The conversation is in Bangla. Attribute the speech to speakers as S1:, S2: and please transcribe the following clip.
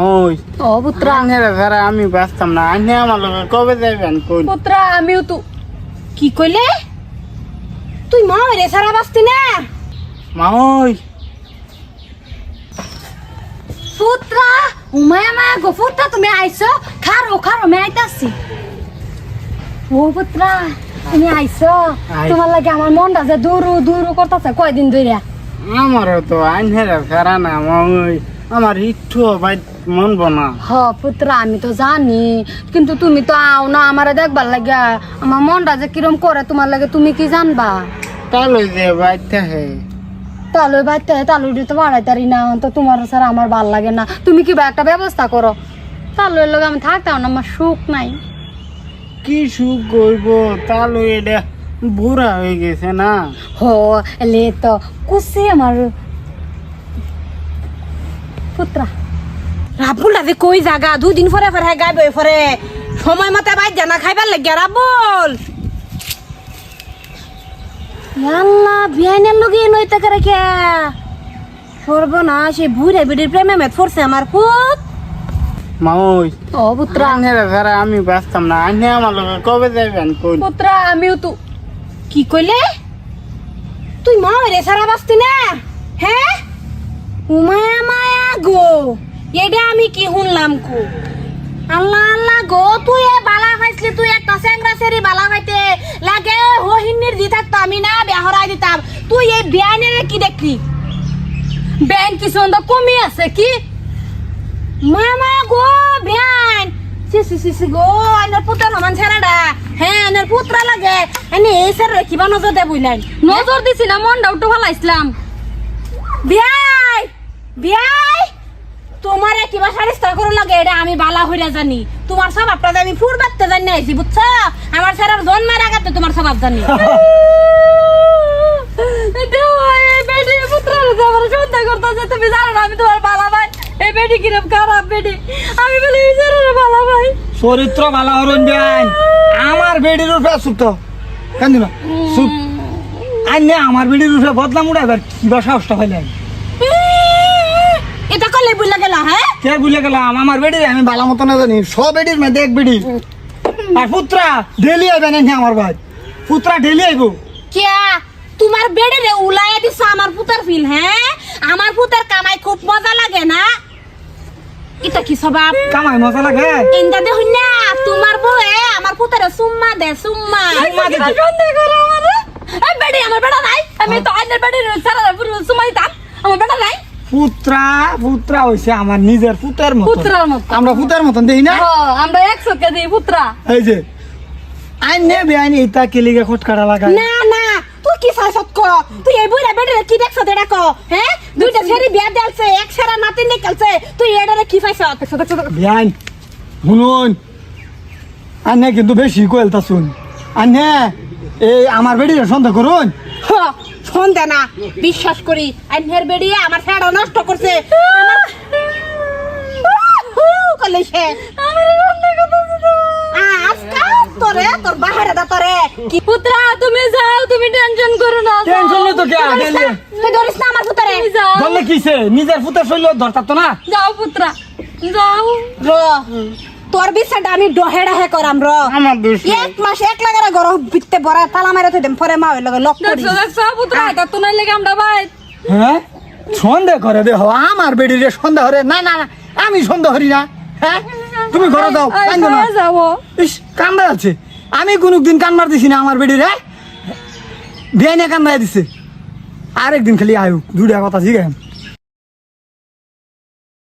S1: ওই
S2: ও পুত্রা।
S1: আনের ঘরে আমি ব্যস্তাম না। আনে আমার লগে কবে যাবেন কোন
S2: পুত্রা আমিও তো কি কইলে? তুই মা রে সারা বাস্তি না?
S1: মা ওই।
S2: পুত্রা উমায়া মা গো পুত্রা তুমি আইছো? খারো খারো আমি আইতাছি। ও পুত্রা তুমি আইছো? তোমার লাগে আমার মনটা যে দূরু দূরু করতেছে কয়দিন ধরে
S1: আমারও তো আইনের ঘরে না মা ওই। আমার একটু ভাই মন বনা।
S2: হ পুত্রা আমি তো জানি কিন্তু তুমি তো আও না আমারে দেখবার লাগে আমার মনটা যে কিরম করে তোমার লাগে তুমি কি জানবা?
S1: তাহলে যে বাইতে হে।
S2: তালুই বাইতে তালুই দিতে বাড়াইতারি না তো তোমার স্যার আমার ভালো লাগে না। তুমি কিবা একটা ব্যবস্থা করো? তালুর লগে আমি থাকতাম না আমার সুখ নাই।
S1: কি সুখ করব তাহলে এটা বুড়া হয়ে গেছে না।
S2: হো লে তো কুসি আমার পুত্রা।
S3: রাবুলটা যে কই জাগা? দুই দিন পরে পরে গাইবে পরে সময় মতো বাইর জানা খাইবার লাগে রাবুল!
S2: আল্লাহ বিয়াইনের লগে নইতে করে কে?
S3: সর্বনাশ এই বুড়ে বিড়ির প্রেমে মেত পড়ছে আমার পুত।
S1: মা ওই
S2: ও পুত্রা।
S1: আনের ঘরে আমি ব্যস্তাম না আনে আমার লগে কবে যাবেন কোন
S2: পুত্রা আমিও তো
S3: কি কইলে? তুই মা রে সারা বাস্তি না? হ্যাঁ? মায়া গো এটা আমি কি শুনলাম কো? আল্লাহ আল্লাহ গো তুই এ বালা খাইছলি তুই একটা সেরি বালা খাইতে লাগে হহিনীর দি থাকতো আমি না বেহরাই দিতাম। তুই এই কি দেখলি?
S2: কমি আছে কি?
S3: মামা গো বিয়ান সি সি সি সি গো আইনার পুত্র ছেড়াডা হ্যাঁ আইনার পুত্র লাগে। এনে এই স্যার কিবা নজর দে বুঝলেন
S2: নজর দিছি না মনটা উঠে ফেলাইছিলাম
S3: বিয়াই বিয়াই। তোমারে কিবা সারিস্তা করো লাগে এটা আমি বালা হইরা জানি। তোমার স্বভাবটা যে আমি ফুর বাড়তে জানি আইছি বুঝছ? আমার স্যারের জন্মের আগে তো তোমার স্বভাব জানি।
S2: তুমি জানো না আমি তোমার বালা ভাই। এই বেটি কিরম খারাপ বেটি। আমি বলি এই জানো না বালা ভাই।
S4: চরিত্র ভালো হরণ বিয়ান আমার বেডির উপরে সুপ্ত কেন সুপ আইনে আমার বেডির উপরে বদলাম উড়াইবার কিবা সাহসটা
S3: করলে বুঝলে গেল হ্যাঁ?
S4: কে বুঝলে গেলাম আমার বেডি আমি ভালো মতো না জানি সব বেডির মেয়েদের এক বেডি। আর পুত্রা ডেলি আইবেন এনে আমার ভাই? পুত্রা ডেলি আইব।
S3: কিয়া? তোমার বেডে রে উলাইয়া দিছ আমার পুতার ফিল হ্যাঁ? আমার পুতার কামাই খুব মজা লাগে না? এটা কি স্বভাব?
S4: কামাই মজা লাগে?
S3: ইন্দা দে হইনা তোমার বউয়ে আমার পুতারে সুম্মা দে সুম্মা
S4: সুম্মা দিতে।
S2: সন্দেহ করো আমার এই বেটি আমার বেটা নাই। আমি তো আইনের বেটি সারা পুরো সময় দিতাম আমার বেটা নাই।
S4: পুত্রা পুত্রা হইছে আমার নিজের পুতের মতো
S2: পুত্রার মতো।
S4: আমরা পুতের মতন দেখি না?
S2: আমরা একশোকে দিই পুত্রা
S4: এই যে আইনে বেআইনি ইতা কেলিগে খটকাটা লাগায়?
S3: না না তুই কি চাইছত ক? তুই এই বেডে কি দেখছ দেড়া ক? হ্যাঁ দুইটা ছেড়ি বিয়া দেলছে এক সেরা নাতি নিকালছে তুই এডারে কি পাইছ
S4: বিয়ান শুনুন। আনে কিন্তু বেশি কয়েলতা শুন আনে এই আমার বেডিরে সন্দেহ করুন।
S3: সন্ধ্যা না। বিশ্বাস করি আইনের বেড়িয়ে আমার ফেড়া নষ্ট করছে। কলে সে। আজকাল তোরে তোর বাহারে দা তোরে। কি
S2: পুত্রা তুমি যাও তুমি টেনশন করো না যাও।
S4: টেনশন নেই তো কে গেলে
S3: তুই ধরিস না আমার পুতরে
S2: তুমি যাও।
S4: বললে কিসে? নিজের পুতের শৈল ধরতাম তো না?
S2: যাও পুত্রা। যাও।
S3: র। তোর বিচারটা আমি ডহে ডহে করাম র।
S1: আমার
S3: এক মাস এক লাগারে গরম বিতে বড় তালা মারে তুই পরে মা হইল লক করি।
S2: দেখছ পুত্রা এটা তো নাই লেগে আমরা ভাই।
S4: হ্যাঁ? সন্দেহ করে দেহ আমার বেডিরে সন্দেহ হরে না না না, আমি সন্দেহ হরি না। হ্যাঁ? তুমি ঘরে দাও কান্দো না।
S2: যাব।
S4: ইস কান্দা আছে। আমি কোনদিন কান্দার দিছি না আমার বেডিরে বিয়াইনে কান্দায় দিছে। আরেকদিন খালি আয়ু দুটা কথা জিগাম